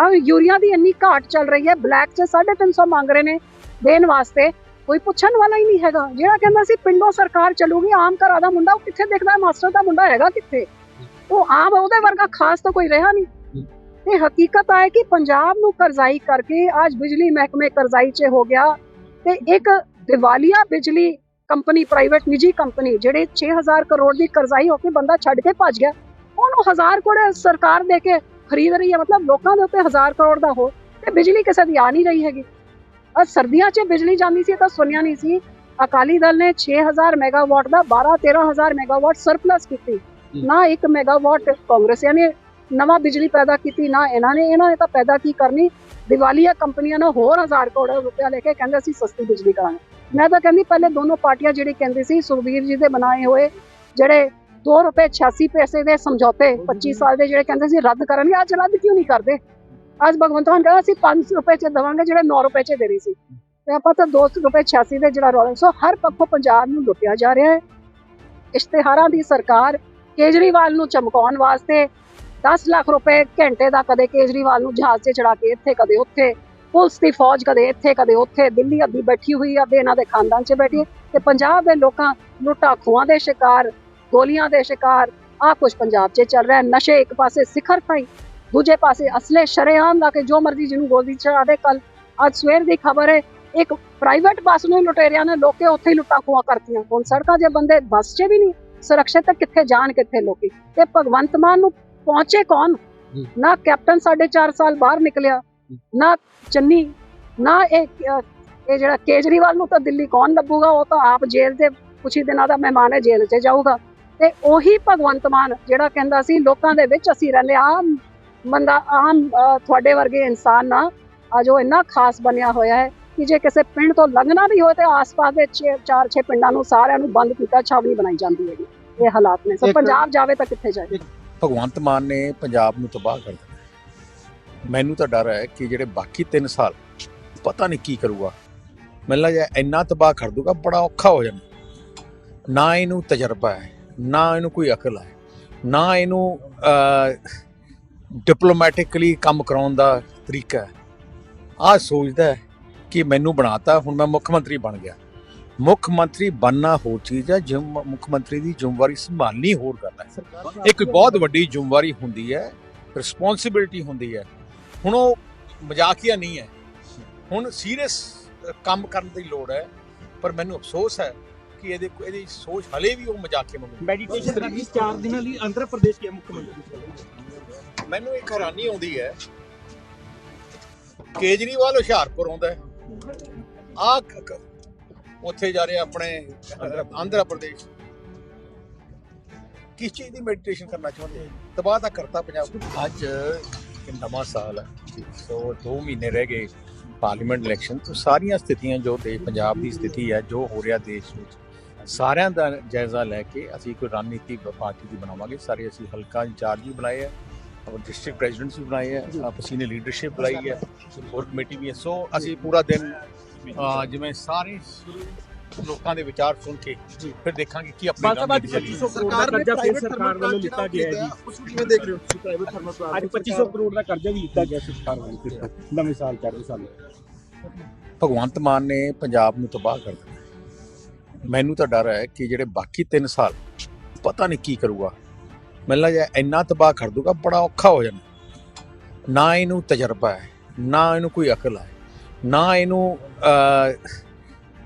[SPEAKER 3] ਆ ਯੂਰੀਆ ਦੀ ਇੰਨੀ ਘਾਟ ਚੱਲ ਰਹੀ ਹੈ ਬਲੈਕ 'ਚ 350 ਮੰਗ ਰਹੇ ਨੇ ਦੇਣ ਵਾਸਤੇ ਕੋਈ ਪੁੱਛਣ ਵਾਲਾ ਹੀ ਨਹੀਂ ਹੈਗਾ। ਜਿਹੜਾ ਕਹਿੰਦਾ ਸੀ ਪਿੰਡੋਂ ਸਰਕਾਰ ਚੱਲੂਗੀ ਆਮ ਘਰਾਂ ਦਾ ਮੁੰਡਾ ਉਹ ਕਿੱਥੇ ਦਿਖਦਾ ਮਾਸਟਰ ਦਾ ਮੁੰਡਾ ਹੈਗਾ ਕਿੱਥੇ? ਉਹ ਆਮ ਉਹਦੇ ਵਰਗਾ ਖਾਸ ਤਾਂ ਕੋਈ ਰਿਹਾ ਨਹੀਂ। ਇਹ ਹਕੀਕਤ ਹੈ ਕਿ ਪੰਜਾਬ ਨੂੰ ਕਰਜ਼ਾਈ ਕਰਕੇ ਅੱਜ ਬਿਜਲੀ ਮਹਿਕਮੇ ਕਰਜ਼ਾਈ 'ਚ ਹੋ ਗਿਆ ਤੇ ਇੱਕ ਦਿਵਾਲੀਆ ਬਿਜਲੀ ਕੰਪਨੀ ਪ੍ਰਾਈਵੇਟ ਨਿੱਜੀ ਕੰਪਨੀ ਜਿਹੜੇ 6000 ਕਰੋੜ ਦੀ ਕਰਜ਼ਾਈ ਹੋ ਕੇ ਬੰਦਾ ਛੱਡ ਕੇ ਭੱਜ ਗਿਆ ਉਹਨੂੰ 1000 ਕਰੋੜ ਸਰਕਾਰ ਦੇ ਕੇ ਖਰੀਦ ਰਹੀ ਹੈ ਮਤਲਬ ਲੋਕਾਂ ਦੇ ਉੱਤੇ 1000 ਕਰੋੜ ਦਾ ਹੋ ਤੇ ਬਿਜਲੀ ਕਿਸੇ ਦੀ ਆ ਨਹੀਂ ਰਹੀ ਹੈਗੀ। ਅ ਸਰਦੀਆਂ 'ਚ ਬਿਜਲੀ ਜਾਂਦੀ ਸੀ ਤਾਂ ਸੁਣਿਆ ਨਹੀਂ ਸੀ। ਅਕਾਲੀ ਦਲ ਨੇ 6000 ਮੈਗਾਵਾਟ ਦਾ 12 13000 ਮੈਗਾਵਾਟ ਸਰਪਲਸ ਕੀਤੀ। ਨਾ 1 ਮੈਗਾਵਾਟ ਕਾਂਗਰਸੀਆਂ ਨੇ ਨਵਾਂ ਬਿਜਲੀ ਪੈਦਾ ਕੀਤੀ ਨਾ ਇਹਨਾਂ ਨੇ ਇਹਨਾਂ ਨੇ ਤਾਂ ਪੈਦਾ ਕੀ ਕਰਨੀ? ਦੀਵਾਲੀਆ ਕੰਪਨੀਆਂ ਨੂੰ ਹੋਰ 1000 ਕਰੋੜ ਰੁਪਇਆ ਲੈ ਕੇ ਕਹਿੰਦੇ ਅਸੀਂ ਸਸਤੀ ਬਿਜਲੀ ਕਰਾਂਗੇ। ਮੈਂ ਤਾਂ ਕਹਿੰਦੀ ਪਹਿਲੇ ਦੋਨੋਂ ਪਾਰਟੀਆਂ ਜਿਹੜੀ ਕਹਿੰਦੀ ਸੀ ਸੁਖਬੀਰ ਜੀ ਦੇ ਬਣਾਏ ਹੋਏ ਜਿਹੜੇ 2 ਰੁਪਏ 86 ਪੈਸੇ ਦੇ ਸਮਝੌਤੇ 25 ਸਾਲ ਦੇ ਜਿਹੜੇ ਕਹਿੰਦੇ ਸੀ ਰੱਦ ਕਰਨਗੇ ਅੱਜ ਰੱਦ ਕਿਉਂ ਨਹੀਂ ਕਰਦੇ? ਅੱਜ ਭਗਵੰਤ ਮਾਨ ਕਹਿੰਦਾ ਅਸੀਂ 5 ਰੁਪਏ ਚ ਦੇਵਾਂਗੇ ਜਿਹੜੇ 9 ਰੁਪਏ ਚ ਦੇ ਰਹੀ ਸੀ। ਤੇ ਆਪਾਂ ਤਾਂ 2 ਰੁਪਏ 86 ਦੇ ਜਿਹੜਾ ਰੌਲਾ ਸੋ ਹਰ ਪੱਖੋਂ ਪੰਜਾਬ ਨੂੰ ਲੁੱਟਿਆ ਜਾ ਰਿਹਾ ਹੈ। ਇਸ਼ਤਿਹਾਰਾਂ ਦੀ ਸਰਕਾਰ ਕੇਜਰੀਵਾਲ ਨੂੰ ਚਮਕਾਉਣ ਵਾਸਤੇ 10 ਲੱਖ ਰੁਪਏ ਘੰਟੇ ਦਾ ਕਦੇ ਕੇਜਰੀਵਾਲ ਨੂੰ ਜਹਾਜ਼ 'ਤੇ ਚੜਾ ਕੇ ਇੱਥੇ ਕਦੇ ਉੱਥੇ। ਪੁਲਿਸ ਦੀ ਫੌਜ ਕਦੇ ਇੱਥੇ ਕਦੇ ਉੱਥੇ ਦਿੱਲੀ ਅੱਧੀ ਬੈਠੀ ਹੋਈ ਆ ਤੇ ਇਹਨਾਂ ਦੇ ਖਾਨਦਾਨ 'ਚ ਬੈਠੀ ਤੇ ਪੰਜਾਬ ਦੇ ਲੋਕਾਂ ਲੁੱਟਾਂ ਖੋਹਾਂ ਦੇ ਸ਼ਿਕਾਰ ਗੋਲੀਆਂ ਦੇ ਸ਼ਿਕਾਰ ਆ ਕੁਝ ਪੰਜਾਬ 'ਚ ਚੱਲ ਰਿਹਾ। ਨਸ਼ੇ ਇੱਕ ਪਾਸੇ ਸਿਖਰ ਤਾਈ ਦੂਜੇ ਪਾਸੇ ਅਸਲੇ ਸ਼ਰੇਆਮ ਲਾ ਕੇ ਜੋ ਮਰਜ਼ੀ ਜਿਹਨੂੰ ਗੋਲੀ ਚੜਾ ਦੇ। ਕੱਲ ਅੱਜ ਸਵੇਰ ਦੀ ਖਬਰ ਹੈ ਇੱਕ ਪ੍ਰਾਈਵੇਟ ਬੱਸ ਨੂੰ ਲੁਟੇਰਿਆਂ ਨੇ ਲੋਕੇ ਉੱਥੇ ਹੀ ਲੁੱਟਾਂ ਖੋਹਾਂ ਕਰਤੀਆਂ। ਹੁਣ ਸੜਕਾਂ 'ਤੇ ਬੰਦੇ ਬੱਸ 'ਚ ਵੀ ਨਹੀਂ ਸੁਰੱਖਿਅਤ ਤਾਂ ਕਿੱਥੇ ਜਾਣ ਕਿੱਥੇ ਲੋਕੀ? ਤੇ ਭਗਵੰਤ ਮਾਨ ਨੂੰ ਪਹੁੰਚੇ ਕੌਣ। ਨਾ ਕੈਪਟਨ ਸਾਡੇ 4 ਸਾਲ ਬਾਹਰ ਨਿਕਲਿਆ ਨਾ ਚੰਨੀ ਨਾ ਇਹ ਇਹ ਜਿਹੜਾ ਕੇਜਰੀਵਾਲ ਨੂੰ ਤਾਂ ਦਿੱਲੀ ਕੌਣ ਲੱਭੂਗਾ? ਉਹ ਤਾਂ ਆਪ ਜੇਲ੍ਹ ਦੇ ਕੁਛ ਹੀ ਦਿਨਾਂ ਦਾ ਮਹਿਮਾਨ ਹੈ ਜੇਲ੍ਹ 'ਚ ਜਾਊਗਾ। ਤੇ ਉਹੀ ਭਗਵੰਤ ਮਾਨ ਜਿਹੜਾ ਕਹਿੰਦਾ ਸੀ ਲੋਕਾਂ ਦੇ ਵਿੱਚ ਅਸੀਂ ਰਹਿੰਦੇ ਹਾਂ, ਆਮ ਬੰਦਾ ਆਮ ਤੁਹਾਡੇ ਵਰਗੇ ਇਨਸਾਨ ਨਾ ਅੱਜ ਉਹ ਇੰਨਾ ਖਾਸ ਬਣਿਆ ਹੋਇਆ ਹੈ ਕਿ ਜੇ ਕਿਸੇ ਪਿੰਡ ਤੋਂ ਲੰਘਣਾ ਵੀ ਹੋਵੇ ਤੇ ਆਸ-ਪਾਸ ਦੇ 4-6 ਪਿੰਡਾਂ ਨੂੰ ਸਾਰਿਆਂ ਨੂੰ ਬੰਦ ਕੀਤਾ ਛਾਵਣੀ ਬਣਾਈ ਜਾਂਦੀ ਹੈਗੀ। ਇਹ ਹਾਲਾਤ ਨੇ। ਸੋ
[SPEAKER 4] ਇੱਕ-
[SPEAKER 3] ਪੰਜਾਬ ਜਾਵੇ ਤਾਂ ਕਿੱਥੇ ਜਾਏ?
[SPEAKER 4] ਭਗਵੰਤ ਮਾਨ ਨੇ ਪੰਜਾਬ ਨੂੰ ਤਬਾਹ ਕਰ ਦਿੱਤਾ। ਮੈਨੂੰ ਤਾਂ ਡਰ ਹੈ ਕਿ ਜਿਹੜੇ ਬਾਕੀ 3 ਸਾਲ ਪਤਾ ਨਹੀਂ ਕੀ ਕਰੂਗਾ। ਮੈਨੂੰ ਲੱਗਦਾ ਇੰਨਾ ਤਬਾਹ ਕਰ ਦੂਗਾ ਬੜਾ ਔਖਾ ਹੋ ਜਾਣਾ ਨਾ ਇਹਨੂੰ ਤਜਰਬਾ ਹੈ ਨਾ ਇਹਨੂੰ ਕੋਈ ਅਕਲ ਹੈ ਨਾ ਇਹਨੂੰ ਡਿਪਲੋਮੈਟਿਕਲੀ ਕੰਮ ਕਰਾਉਣ ਦਾ ਤਰੀਕਾ ਹੈ। ਆ ਸੋਚਦਾ ਹੈ ਕਿ ਮੈਨੂੰ ਬਣਾਤਾ ਹੁਣ ਮੈਂ ਮੁੱਖ ਮੰਤਰੀ ਬਣ ਗਿਆ। ਮੁੱਖ ਮੰਤਰੀ ਬਣਨਾ ਹੋਰ ਚੀਜ਼ ਹੈ ਜਿਮ ਮੁੱਖ ਮੰਤਰੀ ਦੀ ਜ਼ਿੰਮੇਵਾਰੀ ਸੰਭਾਲਣੀ ਹੋਰ ਗੱਲ ਹੈ। ਇਹ ਕੋਈ ਬਹੁਤ ਵੱਡੀ ਜ਼ਿੰਮੇਵਾਰੀ ਹੁੰਦੀ ਹੈ ਰਿਸਪੌਂਸਿਬਿਲਟੀ ਹੁੰਦੀ ਹੈ। ਹੁਣ ਉਹ ਮਜ਼ਾਕੀਆ ਨਹੀਂ ਹੈ। ਹੁਣ ਸੀਰੀਅਸ ਕੰਮ ਕਰਨ ਦੀ ਲੋੜ ਹੈ ਪਰ ਮੈਨੂੰ ਅਫਸੋਸ ਹੈ ਕਿ ਇਹਦੇ ਇਹਦੀ ਸੋਚ ਹਲੇ ਵੀ ਉਹ ਮਜ਼ਾਕੀਆ ਮੰਗਦੀ
[SPEAKER 2] ਮੈਡੀਟੇਸ਼ਨ ਦੀ 4 ਦਿਨਾਂ ਲਈ ਆਂਧਰਾ ਪ੍ਰਦੇਸ਼ ਦੇ ਮੁੱਖ ਮੰਤਰੀ
[SPEAKER 4] ਮੈਨੂੰ ਇੱਕ ਹੈਰਾਨੀ ਆਉਂਦੀ ਹੈ ਕੇਜਰੀਵਾਲ ਹੁਸ਼ਿਆਰਪੁਰ ਆਉਂਦਾ ਆ ਉੱਥੇ ਜਾ ਰਿਹਾ ਆਪਣੇ ਆਂਧਰਾ ਪ੍ਰਦੇਸ਼। ਕਿਸ ਚੀਜ਼ ਦੀ ਮੈਡੀਟੇਸ਼ਨ ਕਰਨਾ ਚਾਹੁੰਦੇ ਤਬਾਹ ਤਾਂ ਕਰਤਾ ਪੰਜਾਬ। ਅੱਜ ਇੱਕ ਨਵਾਂ ਸਾਲ ਹੈ। ਸੋ 2 ਮਹੀਨੇ ਰਹਿ ਗਏ ਪਾਰਲੀਮੈਂਟ ਇਲੈਕਸ਼ਨ ਤੋਂ। ਸਾਰੀਆਂ ਸਥਿਤੀਆਂ ਜੋ ਦੇ ਪੰਜਾਬ ਦੀ ਸਥਿਤੀ ਹੈ ਜੋ ਹੋ ਰਿਹਾ ਦੇਸ਼ ਵਿੱਚ ਸਾਰਿਆਂ ਦਾ ਜਾਇਜ਼ਾ ਲੈ ਕੇ ਅਸੀਂ ਕੋਈ ਰਣਨੀਤੀ ਪਾਰਟੀ ਦੀ ਬਣਾਵਾਂਗੇ। ਸਾਰੇ ਅਸੀਂ ਹਲਕਾ ਇੰਚਾਰਜ ਵੀ ਬਣਾਏ ਹੈ ਔਰ ਡਿਸਟ੍ਰਿਕਟ ਪ੍ਰੈਜ਼ੀਡੈਂਟਸ ਵੀ ਬਣਾਏ ਹੈ ਆਪ ਅਸੀਂ ਨੇ ਲੀਡਰਸ਼ਿਪ ਬਣਾਈ ਹੈ ਹੋਰ ਕਮੇਟੀ ਵੀ ਹੈ। ਸੋ ਅਸੀਂ ਪੂਰਾ ਦਿਨ ਜਿਵੇਂ ਸਾਰੇ ਲੋਕਾਂ ਦੇ ਵਿਚਾਰ ਸੁਣ ਕੇ ਫਿਰ ਦੇਖਾਂਗੇ ਕੀ ਆਪਣੀ
[SPEAKER 2] ਬਾਲਸਾ ਬਾਦ
[SPEAKER 4] ਰਣਨੀਤੀ
[SPEAKER 2] 2500 ਕਰੋੜ ਦਾ ਕਰਜ਼ਾ ਫੇਰ ਸਰਕਾਰ ਵੱਲੋਂ ਲਿੱਤਾ ਗਿਆ ਹੈ ਜੀ।
[SPEAKER 5] ਉਸ ਨੂੰ ਕਿਵੇਂ ਦੇਖ ਰਹੇ ਹੋ? ਪ੍ਰਾਈਵੇਟ ਥਰਮਲ
[SPEAKER 2] ਅੱਜ 2500 ਕਰੋੜ ਦਾ ਕਰਜ਼ਾ ਵੀ ਲਿੱਤਾ ਗਿਆ ਸਰਕਾਰ ਵੱਲੋਂ ਨਵੇਂ ਸਾਲ ਚੜ੍ਹਦੇ ਸਾਲ
[SPEAKER 4] ਭਗਵੰਤ ਮਾਨ ਨੇ ਪੰਜਾਬ ਨੂੰ ਤਬਾਹ ਕਰ ਦਿੱਤਾ। ਮੈਨੂੰ ਤਾਂ ਡਰ ਹੈ ਕਿ ਜਿਹੜੇ ਬਾਕੀ 3 ਸਾਲ ਪਤਾ ਨਹੀਂ ਕੀ ਕਰੂਗਾ। ਮੈਨੂੰ ਲੱਗਦਾ ਇੰਨਾ ਤਬਾਹ ਕਰ ਦੂਗਾ ਬੜਾ ਔਖਾ ਹੋ ਜਾਣਾ। ਨਾ ਇਹਨੂੰ ਤਜਰਬਾ ਹੈ ਨਾ ਇਹਨੂੰ ਕੋਈ ਅਕਲ ਹੈ ਨਾ ਇਹਨੂੰ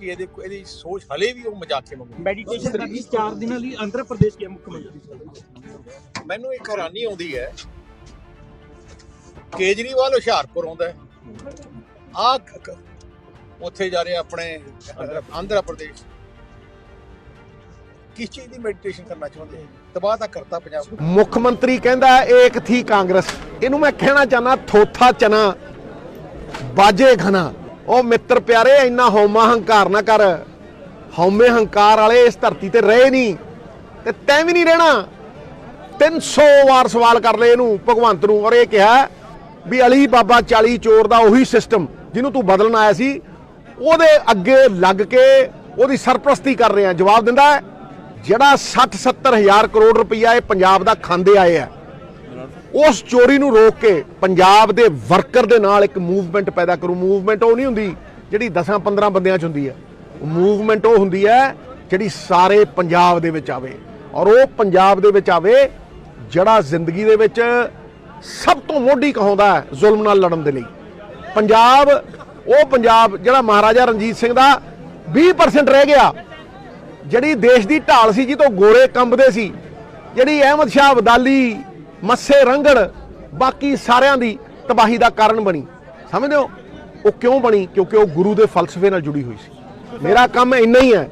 [SPEAKER 4] ਕਿ ਇਹਦੇ ਇਹਦੀ ਸੋਚ ਹਲੇ ਵੀ ਉਹ ਮਜ਼ਾਕੀਆ ਮੰਗਦੀ
[SPEAKER 2] ਮੈਡੀਟੇਸ਼ਨ ਦੀ 4 ਦਿਨਾਂ ਲਈ ਆਂਧਰਾ ਪ੍ਰਦੇਸ਼ ਦੇ ਮੁੱਖ ਮੰਤਰੀ
[SPEAKER 4] ਮੈਨੂੰ ਇੱਕ ਹੈਰਾਨੀ ਆਉਂਦੀ ਹੈ। ਕੇਜਰੀਵਾਲ ਹੁਸ਼ਿਆਰਪੁਰ ਆਉਂਦਾ ਆ ਉੱਥੇ ਜਾ ਰਿਹਾ ਆਪਣੇ ਆਂਧਰਾ ਪ੍ਰਦੇਸ਼। ਕਿਸ ਚੀਜ਼ ਦੀ ਮੈਡੀਟੇਸ਼ਨ ਕਰਨਾ ਚਾਹੁੰਦੇ ਤਬਾਹ ਤਾਂ ਕਰਤਾ ਪੰਜਾਬ।
[SPEAKER 5] ਮੁੱਖ ਮੰਤਰੀ ਕਹਿੰਦਾ ਏਕ ਥੀ ਕਾਂਗਰਸ। ਇਹਨੂੰ ਮੈਂ ਕਹਿਣਾ ਚਾਹਨਾ ਥੋਥਾ ਚਨਾ ਬਾਜੇ ਖਨਾ। ਉਹ ਮਿੱਤਰ ਪਿਆਰੇ, ਇੰਨਾ ਹਉਮਾ ਹੰਕਾਰ ਨਾ ਕਰ। ਹਉਮੇ ਹੰਕਾਰ ਵਾਲੇ ਇਸ ਧਰਤੀ ਤੇ ਰਹੇ ਨਹੀਂ ਤੇ ਤੈਂ ਵੀ ਨਹੀਂ ਰਹਿਣਾ। 300 ਵਾਰ ਸਵਾਲ ਕਰ ਲਏ ਇਹਨੂੰ ਭਗਵੰਤ ਨੂੰ ਔਰ ਇਹ ਕਿਹਾ ਵੀ ਅਲੀ ਬਾਬਾ 40 ਚੋਰ ਦਾ ਉਹੀ ਸਿਸਟਮ ਜਿਹਨੂੰ ਤੂੰ ਬਦਲਣ ਆਇਆ ਸੀ, ਉਹਦੇ ਅੱਗੇ ਲੱਗ ਕੇ ਉਹਦੀ ਸਰਪ੍ਰਸਤੀ ਕਰ ਰਹੇ। ਆ ਜਵਾਬ ਦਿੰਦਾ ਜਿਹੜਾ 60 70 ਹਜ਼ਾਰ ਕਰੋੜ ਰੁਪਈਆ ਇਹ ਪੰਜਾਬ ਦਾ ਖਾਂਦੇ ਆਏ ਆ ਉਸ ਚੋਰੀ ਨੂੰ ਰੋਕ ਕੇ ਪੰਜਾਬ ਦੇ ਵਰਕਰ ਦੇ ਨਾਲ ਇੱਕ ਮੂਵਮੈਂਟ ਪੈਦਾ ਕਰੂ। ਮੂਵਮੈਂਟ ਉਹ ਨਹੀਂ ਹੁੰਦੀ ਜਿਹੜੀ 10 15 ਬੰਦਿਆਂ 'ਚ ਹੁੰਦੀ ਹੈ। ਮੂਵਮੈਂਟ ਉਹ ਹੁੰਦੀ ਹੈ ਜਿਹੜੀ ਸਾਰੇ ਪੰਜਾਬ ਦੇ ਵਿੱਚ ਆਵੇ। ਔਰ ਉਹ ਪੰਜਾਬ ਦੇ ਵਿੱਚ ਆਵੇ, ਜਿਹੜਾ ਜ਼ਿੰਦਗੀ ਦੇ ਵਿੱਚ ਸਭ ਤੋਂ ਮੋਢੀ ਕਹਾਉਂਦਾ ਹੈ ਜ਼ੁਲਮ ਨਾਲ ਲੜਨ ਦੇ ਲਈ। ਪੰਜਾਬ, ਉਹ ਪੰਜਾਬ ਜਿਹੜਾ ਮਹਾਰਾਜਾ ਰਣਜੀਤ ਸਿੰਘ ਦਾ 20% ਰਹਿ ਗਿਆ। ਜਿਹੜੀ ਦੇਸ਼ ਦੀ ਢਾਲ ਸੀ ਜਿੱਤੋਂ ਗੋਰੇ ਕੰਬਦੇ ਸੀ, ਜਿਹੜੀ ਅਹਿਮਦ ਸ਼ਾਹ ਅਬਦਾਲੀ ਮੱਸੇ ਰੰਗੜ, ਬਾਕੀ ਸਾਰਿਆਂ ਦੀ ਤਬਾਹੀ ਦਾ ਕਾਰਨ ਬਣੀ। ਸਮਝਦੇ ਹੋ? ਉਹ ਕਿਉਂ ਬਣੀ? ਕਿਉਂਕਿ ਉਹ ਗੁਰੂ ਦੇ ਫਲਸਫੇ ਨਾਲ ਜੁੜੀ ਹੋਈ ਸੀ। ਮੇਰਾ ਕੰਮ ਇੰਨਾ ਹੀ ਹੈ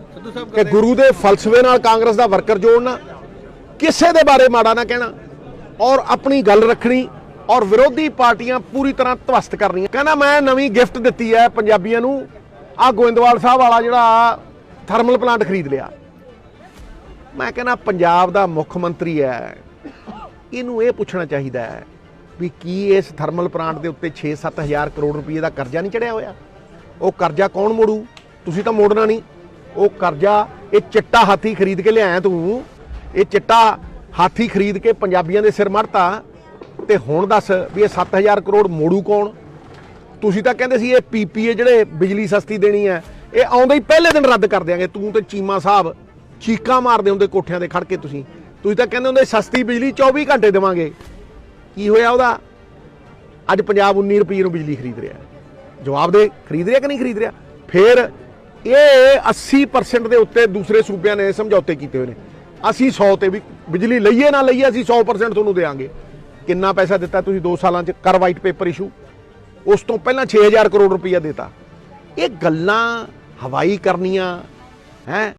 [SPEAKER 5] ਕਿ ਗੁਰੂ ਦੇ ਫਲਸਫੇ ਨਾਲ ਕਾਂਗਰਸ ਦਾ ਵਰਕਰ ਜੋੜਨਾ, ਕਿਸੇ ਦੇ ਬਾਰੇ ਮਾੜਾ ਨਾ ਕਹਿਣਾ, ਔਰ ਆਪਣੀ ਗੱਲ ਰੱਖਣੀ, ਔਰ ਵਿਰੋਧੀ ਪਾਰਟੀਆਂ ਪੂਰੀ ਤਰ੍ਹਾਂ ਧਵਸਤ ਕਰਨੀਆਂ। ਕਹਿੰਦਾ ਮੈਂ ਨਵੀਂ ਗਿਫਟ ਦਿੱਤੀ ਹੈ ਪੰਜਾਬੀਆਂ ਨੂੰ। ਆ ਗੋਇੰਦਵਾਲ ਸਾਹਿਬ ਵਾਲਾ ਜਿਹੜਾ ਥਰਮਲ ਪਲਾਂਟ ਖਰੀਦ ਲਿਆ। ਮੈਂ ਕਹਿੰਦਾ, ਪੰਜਾਬ ਦਾ ਮੁੱਖ ਮੰਤਰੀ ਹੈ। ਇਹਨੂੰ ਇਹ ਪੁੱਛਣਾ ਚਾਹੀਦਾ ਹੈ ਵੀ ਕੀ ਇਸ ਥਰਮਲ ਪਲਾਂਟ ਦੇ ਉੱਤੇ 6-7000 ਕਰੋੜ ਰੁਪਏ ਦਾ ਕਰਜ਼ਾ ਨਹੀਂ ਚੜਿਆ ਹੋਇਆ? ਉਹ ਕਰਜ਼ਾ ਕੌਣ ਮੋੜੂ? ਤੁਸੀਂ ਤਾਂ ਮੋੜਨਾ ਨਹੀਂ। ਉਹ ਕਰਜ਼ਾ, ਇਹ ਚਿੱਟਾ ਹਾਥੀ ਖਰੀਦ ਕੇ ਲਿਆਇਆ ਤੂੰ। ਇਹ ਚਿੱਟਾ ਹਾਥੀ ਖਰੀਦ ਕੇ ਪੰਜਾਬੀਆਂ ਦੇ ਸਿਰ ਮੜਤਾ ਤੇ ਹੁਣ ਦੱਸ ਵੀ ਇਹ 7000 ਕਰੋੜ ਮੋੜੂ ਕੌਣ? ਤੁਸੀਂ ਤਾਂ ਕਹਿੰਦੇ ਸੀ ਇਹ ਪੀਪੀਏ ਜਿਹੜੇ ਬਿਜਲੀ ਸਸਤੀ ਦੇਣੀ ਹੈ। ਇਹ ਆਉਂਦੇ ਹੀ ਪਹਿਲੇ ਦਿਨ ਰੱਦ ਕਰ ਦਿਆਂਗੇ। ਤੂੰ ਤੇ ਚੀਮਾ ਸਾਹਿਬ ਚੀਕਾਂ ਮਾਰਦੇ ਹੁੰਦੇ ਕੋਠਿਆਂ ਤੇ ਖੜ ਕੇ ਤੁਸੀਂ। ਤੁਸੀਂ ਤਾਂ ਕਹਿੰਦੇ ਹੁੰਦੇ ਸਸਤੀ ਬਿਜਲੀ 24 ਘੰਟੇ ਦੇਵਾਂਗੇ। ਕੀ ਹੋਇਆ ਉਹਦਾ? ਅੱਜ ਪੰਜਾਬ 19 ਰੁਪਏ ਨੂੰ ਬਿਜਲੀ ਖਰੀਦ ਰਿਹਾ। ਜਵਾਬ ਦੇ, ਖਰੀਦ ਰਿਹਾ ਕਿ ਨਹੀਂ ਖਰੀਦ ਰਿਹਾ? ਫਿਰ ਇਹ 80% ਦੇ ਉੱਤੇ ਦੂਸਰੇ ਸੂਬਿਆਂ ਨੇ ਸਮਝੌਤੇ ਕੀਤੇ ਹੋਏ ਨੇ। ਅਸੀਂ 100 ਤੇ ਵੀ ਬਿਜਲੀ ਲਈਏ ਨਾ ਲਈਏ, ਅਸੀਂ 100% ਤੁਹਾਨੂੰ ਦੇਵਾਂਗੇ। ਕਿੰਨਾ ਪੈਸਾ ਦਿੱਤਾ ਤੁਸੀਂ 2 ਸਾਲਾਂ ਚ? ਕਰ ਵਾਈਟ ਪੇਪਰ ਇਸ਼ੂ ਉਸ ਤੋਂ ਪਹਿਲਾਂ 6000 ਕਰੋੜ ਰੁਪਈਆ ਦਿੱਤਾ। ਇਹ ਗੱਲਾਂ ਹਵਾਈ ਕਰਨੀਆਂ, ਹੈ?